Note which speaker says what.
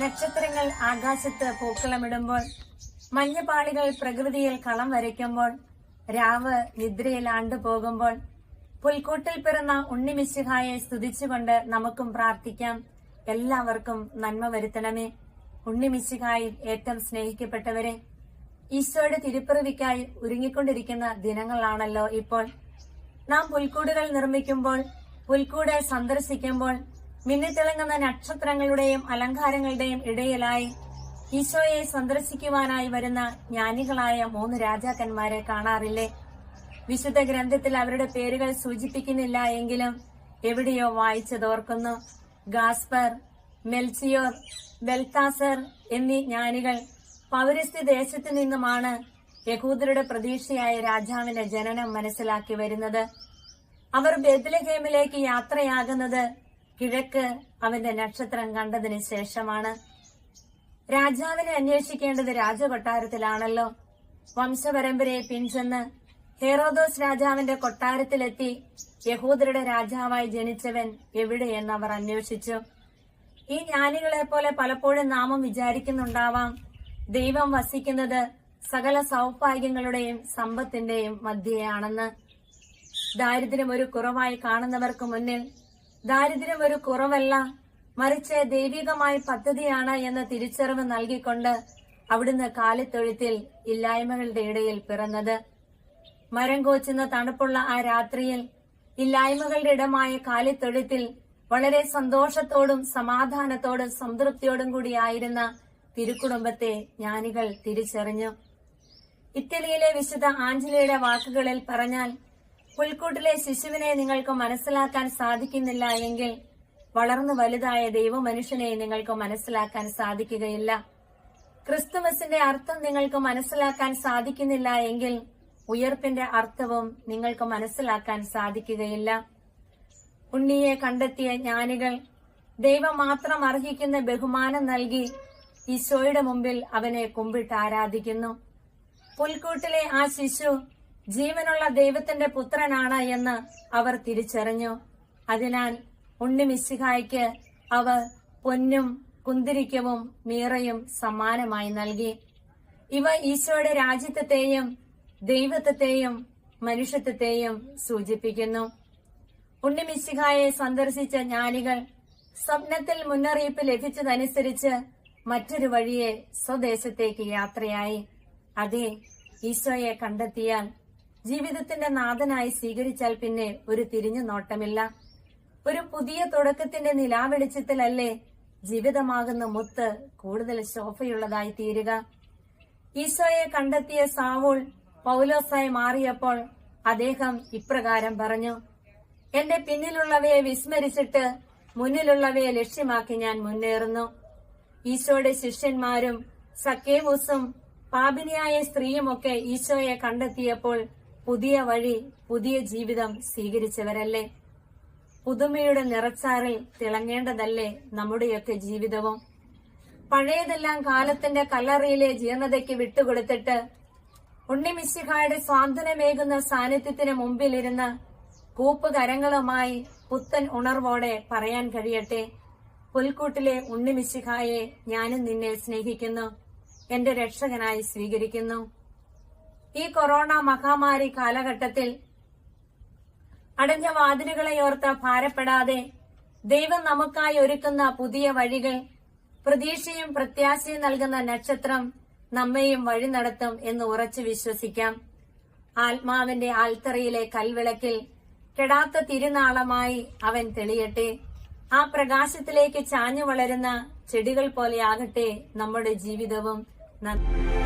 Speaker 1: നക്ഷത്രങ്ങൾ ആകാശത്ത് പൂക്കളമിടുമ്പോൾ മഞ്ഞപാളികൾ പ്രകൃതിയിൽ കളം വരയ്ക്കുമ്പോൾ രാവ് നിദ്രയിൽ ആണ്ടുപോകുമ്പോൾ പുൽക്കൂട്ടിൽ പിറന്ന ഉണ്ണിമിശിഹായെ സ്തുതിച്ചുകൊണ്ട് നമുക്കും പ്രാർത്ഥിക്കാം. എല്ലാവർക്കും നന്മ വരുത്തണമേ. ഉണ്ണിമിശിഹായിൽ ഏറ്റവും സ്നേഹിക്കപ്പെട്ടവരെ ഈശോയുടെ തിരുപ്പിറവിക്കായി ഒരുങ്ങിക്കൊണ്ടിരിക്കുന്ന ദിനങ്ങളാണല്ലോ ഇപ്പോൾ. നാം പുൽക്കൂടുകൾ നിർമ്മിക്കുമ്പോൾ പുൽക്കൂട് സന്ദർശിക്കുമ്പോൾ മിന്നിത്തിളങ്ങുന്ന നക്ഷത്രങ്ങളുടെയും അലങ്കാരങ്ങളുടെയും ഇടയിലായി ഈശോയെ സന്ദർശിക്കുവാനായി വരുന്ന ജ്ഞാനികളായ മൂന്ന് രാജാക്കന്മാരെ കാണാറില്ലേ? വിശുദ്ധ ഗ്രന്ഥത്തിൽ അവരുടെ പേരുകൾ സൂചിപ്പിക്കുന്നില്ല എങ്കിലും എവിടെയോ വായിച്ചതോർക്കുന്നു. ഗാസ്പർ മെൽസിയോർ ബെൽത്താസർ എന്നീ ജ്ഞാനികൾ പൗരസ്ത്യ ദേശത്തു നിന്നുമാണ് യഹൂദരുടെ പ്രതീക്ഷയായ രാജാവിന്റെ ജനനം മനസ്സിലാക്കി വരുന്നത്. അവർ ബെത്ലഹേമിലേക്ക് യാത്രയാകുന്നത് കിഴക്ക് അവന്റെ നക്ഷത്രം കണ്ടതിന് ശേഷമാണ്. രാജാവിനെ അന്വേഷിക്കേണ്ടത് രാജകൊട്ടാരത്തിലാണല്ലോ. വംശപരമ്പരയെ പിൻചെന്ന് ഹെറോദോസ് രാജാവിന്റെ കൊട്ടാരത്തിലെത്തി യഹൂദരുടെ രാജാവായി ജനിച്ചവൻ എവിടെയെന്ന് അവർ അന്വേഷിച്ചു. ഈ ജ്ഞാനികളെ പോലെ പലപ്പോഴും നാമം വിചാരിക്കുന്നുണ്ടാവാം. ദൈവം വസിക്കുന്നത് സകല സൗഭാഗ്യങ്ങളുടെയും സമ്പത്തിന്റെയും മധ്യയാണെന്ന്. ദാരിദ്ര്യം ഒരു കുറവായി കാണുന്നവർക്ക് മുന്നിൽ ദാരിദ്ര്യം ഒരു കുറവല്ല. മറിച്ച് ദൈവികമായ പദ്ധതിയാണ് എന്ന തിരിച്ചറിവ് നൽകിക്കൊണ്ട് അവിടുന്ന് കാലിത്തൊഴുത്തിൽ ഇല്ലായ്മകളുടെ ഇടയിൽ പിറന്നത്. മരം കോച്ചുന്ന തണുപ്പുള്ള ആ രാത്രിയിൽ ഇല്ലായ്മകളുടെ ഇടമായ കാലിത്തൊഴുത്തിൽ വളരെ സന്തോഷത്തോടും സമാധാനത്തോടും സംതൃപ്തിയോടും കൂടിയായിരുന്ന തിരുക്കുടുംബത്തെ ജ്ഞാനികൾ തിരിച്ചറിഞ്ഞു. ഇറ്റലിയിലെ വിശുദ്ധ ആഞ്ചലിയുടെ വാക്കുകളിൽ പറഞ്ഞാൽ പുൽക്കൂട്ടിലെ ശിശുവിനെ നിങ്ങൾക്ക് മനസ്സിലാക്കാൻ സാധിക്കുന്നില്ല എങ്കിൽ വളർന്നു വലുതായ ദൈവമനുഷ്യനെ നിങ്ങൾക്ക് മനസ്സിലാക്കാൻ സാധിക്കുകയില്ല. ക്രിസ്തുമസിന്റെ അർത്ഥം നിങ്ങൾക്ക് മനസ്സിലാക്കാൻ സാധിക്കുന്നില്ല എങ്കിൽ ഉയർപ്പിന്റെ അർത്ഥവും നിങ്ങൾക്ക് മനസ്സിലാക്കാൻ സാധിക്കുകയില്ല. ഉണ്ണിയെ കണ്ടെത്തിയ ജ്ഞാനികൾ ദൈവം മാത്രം അർഹിക്കുന്ന ബഹുമാനം നൽകി ഈശോയുടെ മുമ്പിൽ അവനെ കുമ്പിട്ട് ആരാധിക്കുന്നു. പുൽക്കൂട്ടിലെ ആ ശിശു ജീവനുള്ള ദൈവത്തിന്റെ പുത്രനാണ് എന്ന് അവർ തിരിച്ചറിഞ്ഞു. അതിനാൽ ഉണ്ണി മിസ്സിഹായ്ക്ക് അവർ പൊന്നും കുന്തിരിക്കവും മീറയും സമ്മാനമായി നൽകി. ഇവ ഈശോയുടെ രാജ്യത്തെയും ദൈവത്വത്തെയും മനുഷ്യത്വത്തെയും സൂചിപ്പിക്കുന്നു. ഉണ്ണി ഉണ്ണിമിശിഹായെ സന്ദർശിച്ച ജ്ഞാനികൾ സ്വപ്നത്തിൽ മുന്നറിയിപ്പ് ലഭിച്ചതനുസരിച്ച് മറ്റൊരു വഴിയെ സ്വദേശത്തേക്ക് യാത്രയായി. അതെ ഈശോയെ കണ്ടെത്തിയാൽ ജീവിതത്തിന്റെ നാഥനായി സ്വീകരിച്ചാൽ പിന്നെ ഒരു തിരിഞ്ഞു നോട്ടമില്ല. ഒരു പുതിയ തുടക്കത്തിന്റെ നിലാവെളിച്ചത്തിലല്ലേ ജീവിതമാകുന്ന മുത്ത് കൂടുതൽ ശോഭയുള്ളതായി തീരുക. ഈശോയെ കണ്ടെത്തിയ സാവൂൾ പൗലോസായി മാറിയപ്പോൾ അദ്ദേഹം ഇപ്രകാരം പറഞ്ഞു എന്റെ പിന്നിലുള്ളവയെ വിസ്മരിച്ചിട്ട് മുന്നിലുള്ളവയെ ലക്ഷ്യമാക്കി ഞാൻ മുന്നേറുന്നു. ഈശോയുടെ ശിഷ്യന്മാരും സക്കേവൂസും പാപിനിയായ സ്ത്രീയുമൊക്കെ ഈശോയെ കണ്ടെത്തിയപ്പോൾ പുതിയ വഴി പുതിയ ജീവിതം സ്വീകരിച്ചവരല്ലേ? പുതുമയുടെ നിറച്ചാറിൽ തിളങ്ങേണ്ടതല്ലേ നമ്മുടെയൊക്കെ ജീവിതവും? പഴയതെല്ലാം കാലത്തിന്റെ കല്ലറയിലെ ജീർണതയ്ക്ക് വിട്ടുകൊടുത്തിട്ട് ഉണ്ണിമിശിഹായുടെ സ്വാന്തനമേകുന്ന സാന്നിധ്യത്തിന് മുമ്പിലിരുന്ന് കൂപ്പുകരങ്ങളുമായി പുത്തൻ ഉണർവോടെ പറയാൻ കഴിയട്ടെ. പുൽക്കൂട്ടിലെ ഉണ്ണിമിശിഹായെ ഞാനും നിന്നെ സ്നേഹിക്കുന്നു. എന്റെ രക്ഷകനായി സ്വീകരിക്കുന്നു. ഈ കൊറോണ മഹാമാരി കാലഘട്ടത്തിൽ അടഞ്ഞ വാതിലുകളെ ഓർത്ത് ഭാരപ്പെടാതെ ദൈവം നമുക്കായി ഒരുക്കുന്ന പുതിയ വഴികൾ പ്രതീക്ഷയും പ്രത്യാശയും നൽകുന്ന നക്ഷത്രം നമ്മെയും വഴി നടത്തും എന്ന് ഉറച്ചു വിശ്വസിക്കാം. ആത്മാവിന്റെ ആൽത്തറയിലെ കൽവിളക്കിൽ കെടാത്ത തിരുനാളമായി അവൻ തെളിയട്ടെ. ആ പ്രകാശത്തിലേക്ക് ചാഞ്ഞു വളരുന്ന ചെടികൾ പോലെയാകട്ടെ നമ്മുടെ ജീവിതവും. നന്ദി.